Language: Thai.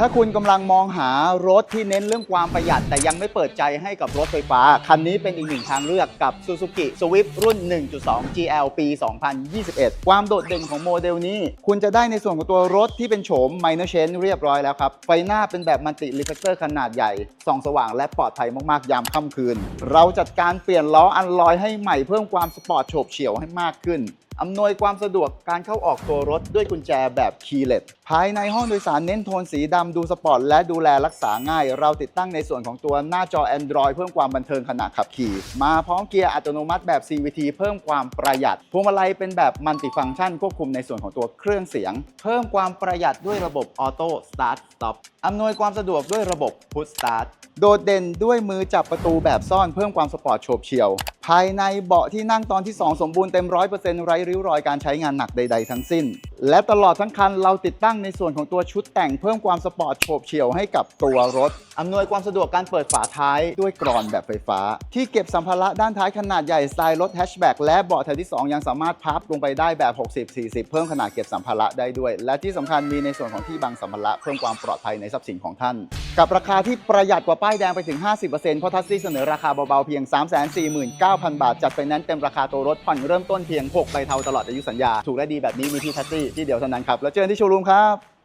ถ้าคุณกำลังมองหารถที่เน้นเรื่องความประหยัด แต่ยังไม่เปิดใจให้กับรถไฟฟ้า คันนี้เป็นอีกหนึ่งทางเลือกกับ Suzuki Swift รุ่น 1.2 GL ปี 2021 ความโดดเด่นของโมเดลนี้ คุณจะได้ในส่วนของตัวรถที่เป็นโฉม Minor Change เรียบร้อยแล้วครับ ไฟหน้าเป็นแบบมัลติรีเฟกเตอร์ขนาดใหญ่ ส่องสว่างและปลอดภัยมาก ๆ ยามค่ำคืน เราจัดการเปลี่ยนล้ออันลอยให้ใหม่เพิ่มความสปอร์ตโฉบเฉี่ยวให้มากขึ้น อำนวยความสะดวกการเข้าออกตัวรถด้วยกุญแจแบบคีย์เลสภายในห้องโดยสารเน้นโทนสีดำดูสปอร์ตและดูแลรักษาง่าย เราติดตั้งในส่วนของตัวหน้าจอ Android เพิ่มความบันเทิงขณะขับขี่ มาพร้อมเกียร์อัตโนมัติแบบ CVT เพิ่มความประหยัด พวงมาลัยเป็นแบบมัลติฟังก์ชันควบคุมในส่วนของตัวเครื่องเสียง เพิ่มความประหยัดด้วยระบบออโต้สตาร์ทสต็อปอำนวยความสะดวกด้วยระบบพุชสตาร์ทโดดเด่นด้วยมือจับประตูแบบซ่อนเพิ่มความสปอร์ตโฉบเฉี่ยว ภายในเบาะที่นั่งตอนที่ 2 สมบูรณ์เต็ม 100%ไร้ริ้วรอยการใช้งานหนักใด ๆ ทั้งสิ้น และตลอดทั้งคันเราติดตั้งในส่วนของตัวชุดแต่งเพิ่มความสปอร์ตโฉบเฉี่ยวให้กับตัวรถ อำนวยความสะดวกการเปิดฝาท้ายด้วยกรอนแบบไฟฟ้า ที่เก็บสัมภาระด้านท้ายขนาดใหญ่สไตล์รถแฮชแบ็กและเบาะแถวที่ 2 ยังสามารถพับลงไปได้แบบ 60-40 เพิ่มขนาดเก็บสัมภาระได้ด้วย และที่สำคัญมีในส่วนของที่บังสัมภาระเพิ่มความปลอดภัยในทรัพย์สินของท่าน กับราคาที่ประหยัดกว่าป้ายแดงไปถึง 50%เพราะทัสซี่เสนอราคาเบาๆเพียง 349,000 บาท จัดไฟแนนซ์เต็มราคาตัวรถผ่อนเริ่มต้นเพียง6ใบเทาตลอดอายุสัญญา ถูกและดีแบบนี้มีที่ทัสซี่ที่เดียวเท่านั้นครับ แล้วเจอกันที่โชว์รูมครับ